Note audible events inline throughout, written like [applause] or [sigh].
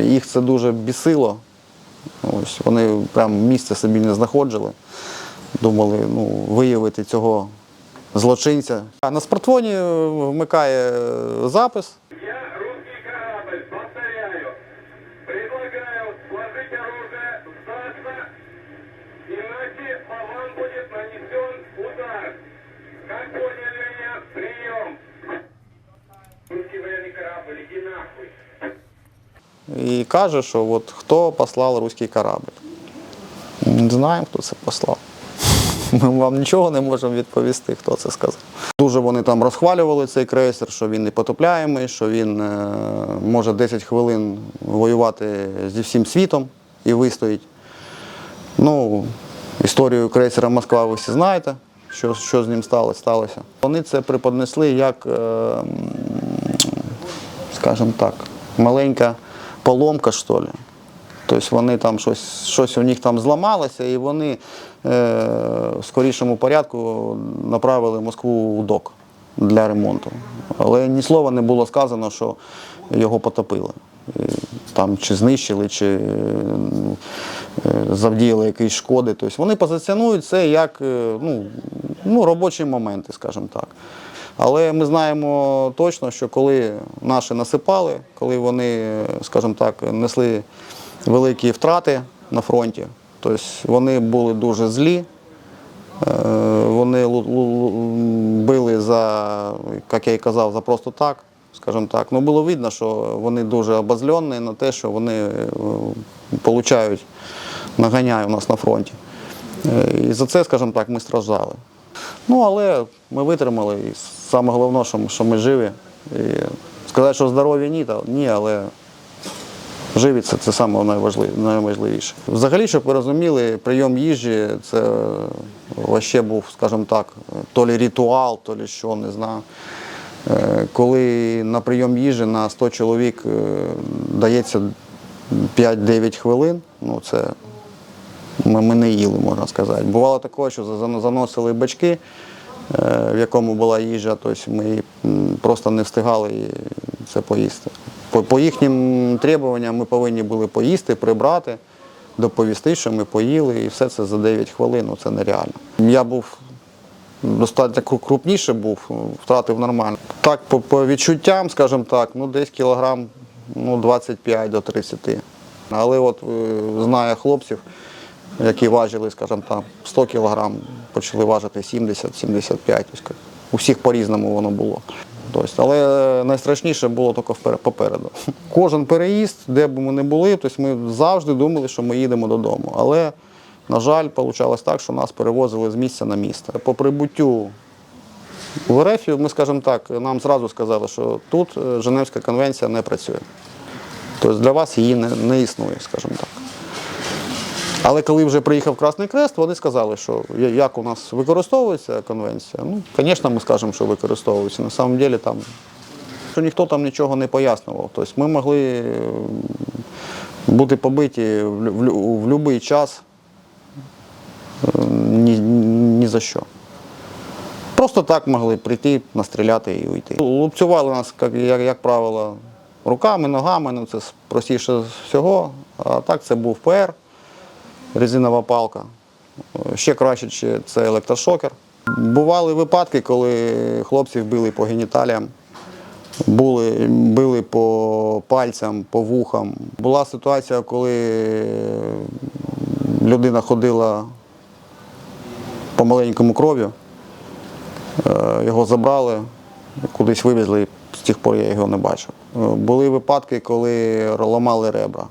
Їх це дуже бісило. Ось, вони прям місце собі не знаходили. Думали ну, виявити цього злочинця. А на смартфоні е, вмикає е, запис. Как поняли меня? Прием. Русский военный корабль, иди нахуй. І каже, що от хто послав руський корабль. Не знаємо, хто це послав. [laughs] Ми вам нічого не можемо відповісти, хто це сказав. Дуже вони там розхвалювали цей крейсер, що він непотопляємий, що він е, може 10 хвилин воювати зі всім світом і вистоїть. Ну, історію крейсера Москва ви всі знаєте, що, що з ним сталося. сталося. Вони це преподнесли як, е, скажімо так, маленька поломка, що ли. Тобто вони там щось, щось у них там зламалося, і вони е, в скорішому порядку направили Москву в док для ремонту. Але ні слова не було сказано, що його потопили. Там чи знищили, чи е, е, завдіяли якісь шкоди. Тобто вони позиціонують це як е, ну, ну, робочі моменти, скажімо так. Але ми знаємо точно, що коли наші насипали, коли вони, скажімо так, несли великі втрати на фронті, тобто вони були дуже злі, е, вони били за, як я і казав, за просто так, скажімо так. Ну було видно, що вони дуже обозлені на те, що вони е, получають наганяють у нас на фронті. Е, І за це, скажімо так, ми страждали. Ну, але ми витримали. І саме головне, що ми, що ми живі. І сказати, що здоров'я ні, то ні, але живі це, це саме найважливіше, найважливіше. Взагалі, щоб ви розуміли, прийом їжі це ще був, скажімо так, то лі ритуал, то лі що, не знаю. Е, Коли на прийом їжі на 100 чоловік е, дається 5-9 хвилин, ну це ми, ми не їли, можна сказати. Бувало таке, що заносили бачки, е, в якому була їжа, тобто ми просто не встигали це поїсти. По, по їхнім требуванням ми повинні були поїсти, прибрати, доповісти, що ми поїли, і все це за 9 хвилин, ну, це нереально. Я був достатньо кру- крупніше був, втратив нормально. Так, по, по відчуттям, скажімо так, ну десь кілограм ну, 25 до 30. Але от е, знаю хлопців, які важили, скажімо там, 100 кілограм, почали важити 70-75. Тобто, У всіх по-різному воно було. Тобто, але найстрашніше було тільки попереду. [laughs] Кожен переїзд, де б ми не були, тобто ми завжди думали, що ми їдемо додому. Але, на жаль, вийшло так, що нас перевозили з місця на місце. По прибуттю в РФ ми, скажімо так, нам зразу сказали, що тут е, Женевська конвенція не працює. Тобто для вас її не, не існує, скажімо так. Але коли вже приїхав Красний Крест, вони сказали, що як у нас використовується конвенція. Ну, звісно, ми скажемо, що використовується. На самом деле там що ніхто там нічого не пояснював. Тобто ми могли бути побиті в, будь-який час ні, ні за що. Просто так могли прийти, настріляти і уйти. Лупцювали нас, як, як, як правило, руками, ногами, ну це простіше всього. А так це був ПР, резинова палка. Ще краще це електрошокер. Бували випадки, коли хлопців били по геніталіям, були, били по пальцям, по вухам. Була ситуація, коли людина ходила по маленькому кров'ю. Е, Його забрали, кудись вивезли, з тих пор я його не бачив. Були випадки, коли ламали ребра.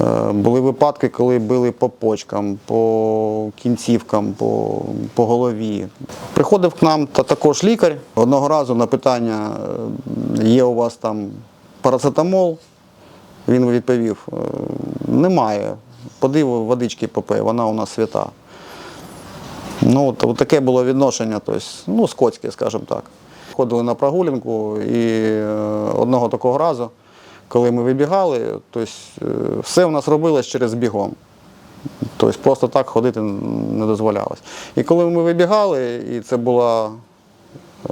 Е, Були випадки, коли били по почкам, по кінцівкам, по, по голові. Приходив к нам та також лікар. Одного разу на питання, е, є у вас там парацетамол, він відповів, «Е, немає. Поди водички попий, вона у нас свята. Ну, от, таке було відношення, тобто, ну, скотське, скажімо так. Ходили на прогулянку і одного такого разу, коли ми вибігали, тобто, все в нас робилось через бігом. Тобто просто так ходити не дозволялось. І коли ми вибігали, і це була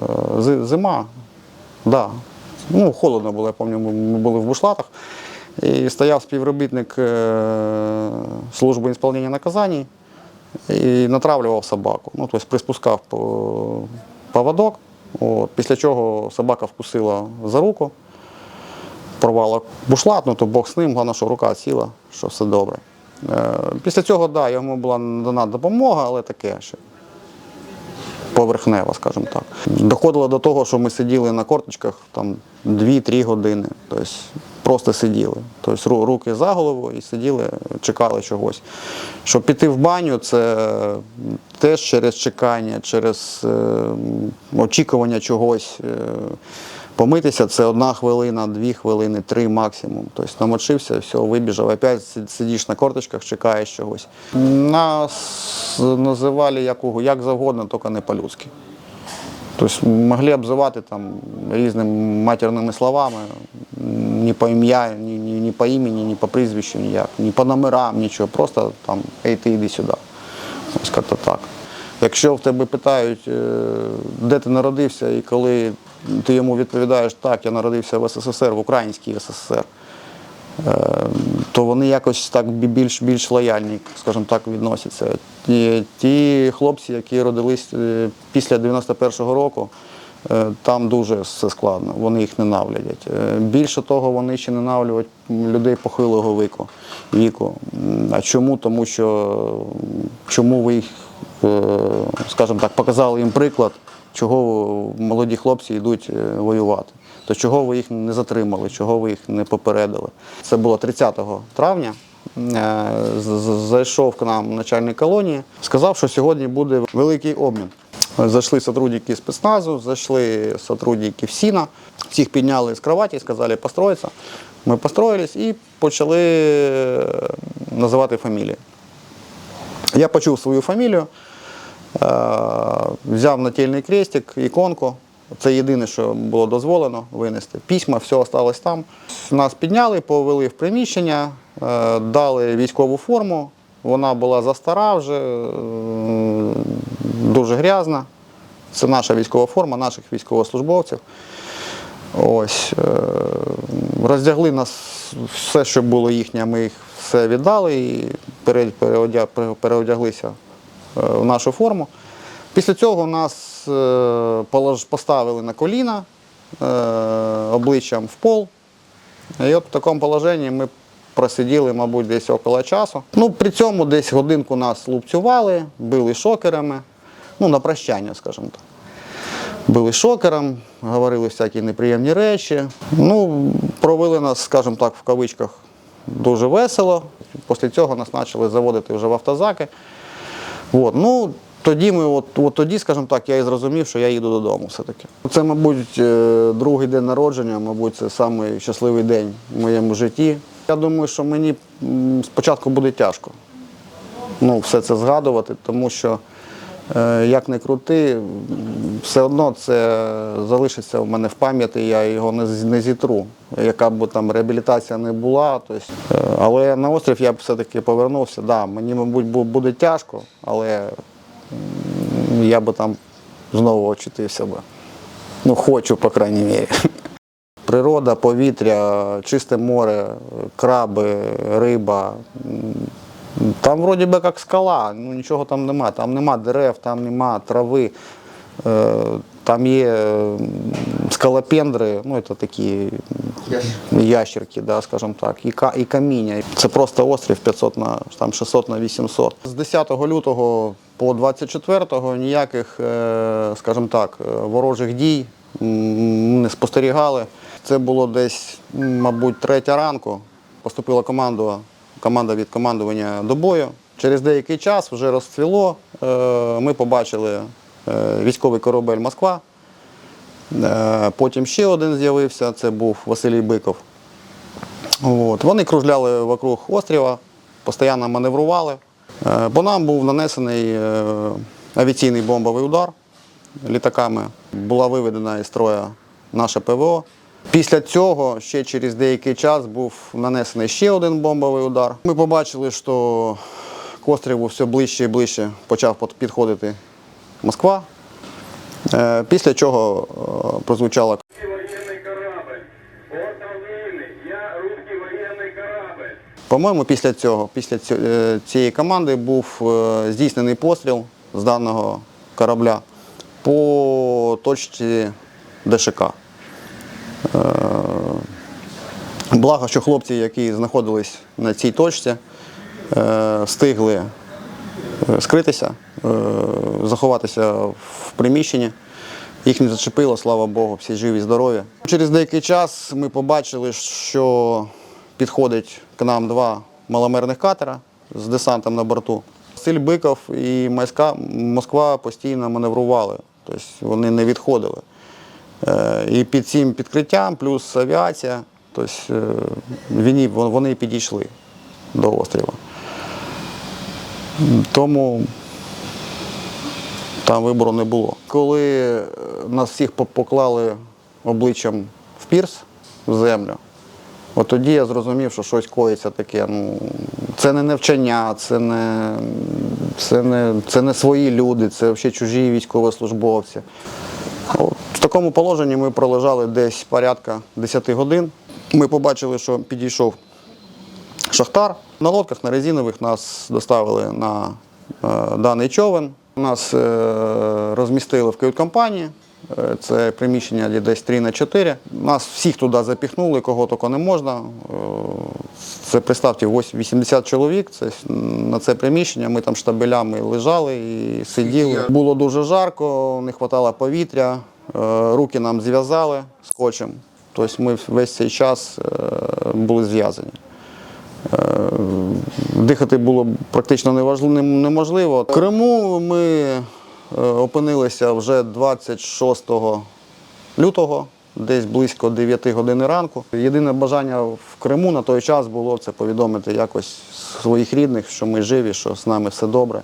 е, зима, да, ну, холодно було, я пам'ятаю, ми були в бушлатах. І стояв співробітник е, служби ісполнення наказань і натравлював собаку. Ну, тобто приспускав по- поводок, от, після чого собака вкусила за руку, порвала бушлат, ну то Бог з ним, головне, що рука сіла, що все добре. Е, Після цього, да, йому була надана допомога, але таке ще поверхнева, скажімо так. Доходило до того, що ми сиділи на корточках там 2-3 години. Тобто просто сиділи. Тобто руки за голову і сиділи, чекали чогось. Щоб піти в баню, це теж через чекання, через е, очікування чогось. Помитися це одна хвилина, дві хвилини, три максимум. Тобто намочився, все, вибіжав, опять сидиш на корточках, чекаєш чогось. Нас називали як, угу- як завгодно, тільки не по-людськи. Тобто могли обзивати там різними матерними словами, ні по ім'я, ні, ні, ні по імені, ні по прізвищу, ніяк, ні по номерам, нічого. Просто там ей, ти йди сюди. Ось так. Якщо в тебе питають, е, де ти народився, і коли ти йому відповідаєш, так, я народився в СССР, в Українській СССР, е, то вони якось так більш, більш лояльні, скажімо так, відносяться. Ті, ті хлопці, які родились е, після 91-го року, е, там дуже все складно, вони їх ненавидять. Е, Більше того, вони ще ненавидять людей похилого віку. віку. А чому? Тому що чому ви їх, скажімо так, показали їм приклад, чого молоді хлопці йдуть е, воювати. То чого ви їх не затримали, чого ви їх не попередили? Це було 30 травня. Е, Зайшов к нам начальник колонії, сказав, що сьогодні буде великий обмін. Зайшли сотрудники спецназу, зайшли сотрудники ФСІНа, всіх підняли з кроваті, сказали построїтися. Ми построїлись і почали е, називати фамілії. Я почув свою фамілію, взяв нательний крестик, іконку. Це єдине, що було дозволено винести. Письма, все осталось там. Нас підняли, повели в приміщення, е, дали військову форму. Вона була застара вже, е, дуже грязна. Це наша військова форма, наших військовослужбовців. Ось, е, роздягли нас все, що було їхнє, ми їх все віддали і пере- переодя- пере- переодяглися в нашу форму. Після цього нас е, поставили на коліна е, обличчям в пол. І от в такому положенні ми просиділи, мабуть, десь около часу. Ну, при цьому десь годинку нас лупцювали, били шокерами, ну, на прощання, скажімо так. Били шокером, говорили всякі неприємні речі. Ну, провели нас, скажімо так, в кавичках дуже весело. Після цього нас почали заводити вже в автозаки. От, ну, тоді ми, от, от тоді, скажімо так, я і зрозумів, що я їду додому все-таки. Це, мабуть, е, другий день народження, мабуть, це самий щасливий день в моєму житті. Я думаю, що мені спочатку буде тяжко ну, все це згадувати, тому що, е, як не крути, все одно це залишиться в мене в пам'яті, я його не, зітру. Яка б там реабілітація не була. Тобто, але на острів я б все-таки повернувся. Да, мені, мабуть, буде тяжко, але я би там знову очутився би. Ну, хочу, по крайній мірі. [laughs] Природа, повітря, чисте море, краби, риба. Там вроді би як скала, ну нічого там нема. Там нема дерев, там нема трави. Е, Там є скалопендри, ну це такі ящерки, да, скажімо так, і, ка- і каміння. Це просто острів 500 на там 600 на 800. З 10 лютого по 24-го ніяких, е, скажімо так, е, ворожих дій не спостерігали. Це було десь, мабуть, третя ранку. Поступила команда, команда від командування до бою. Через деякий час вже розцвіло. е, Ми побачили військовий корабель Москва. Потім ще один з'явився, це був Василій Биков. От. Вони кружляли вокруг острова, постійно маневрували. Е, По нам був нанесений е, авіаційний бомбовий удар літаками. Була виведена із строя наша ПВО. Після цього ще через деякий час був нанесений ще один бомбовий удар. Ми побачили, що к острову все ближче і ближче почав підходити Москва. Е, Після чого е, прозвучала По-моєму, після цього, після е, цієї команди був е, здійснений постріл з даного корабля по точці ДШК. Е, Благо, що хлопці, які знаходились на цій точці, встигли скритися, заховатися в приміщенні. Їх не зачепило, слава Богу, всі живі, здорові. Через деякий час ми побачили, що підходить к нам два маломерних катера з десантом на борту. Силь Биков і Москва постійно маневрували, тобто вони не відходили. Е, І під цим підкриттям, плюс авіація, тобто е, вони, вони підійшли до острова. Тому там вибору не було. Коли е, нас всіх поклали обличчям в пірс, в землю, от тоді я зрозумів, що щось коїться таке. Ну, це не навчання, це не, це не, це не свої люди, це взагалі чужі військовослужбовці. От, в такому положенні ми пролежали десь порядка 10 годин. Ми побачили, що підійшов Шахтар. На лодках, на резинових нас доставили на е, даний човен. Нас е, розмістили в кают-компанії. Е, Це приміщення десь 3 на 4. Нас всіх туди запіхнули, кого тільки не можна. Е, Це представте, 80 чоловік. Це на це приміщення. Ми там штабелями лежали і сиділи. Було дуже жарко, не вистачало повітря. Е, Руки нам зв'язали скотчем. Тобто ми весь цей час були зв'язані. Дихати було практично неможливо. В Криму ми опинилися вже 26 лютого, десь близько 9 години ранку. Єдине бажання в Криму на той час було це повідомити якось своїх рідних, що ми живі, що з нами все добре.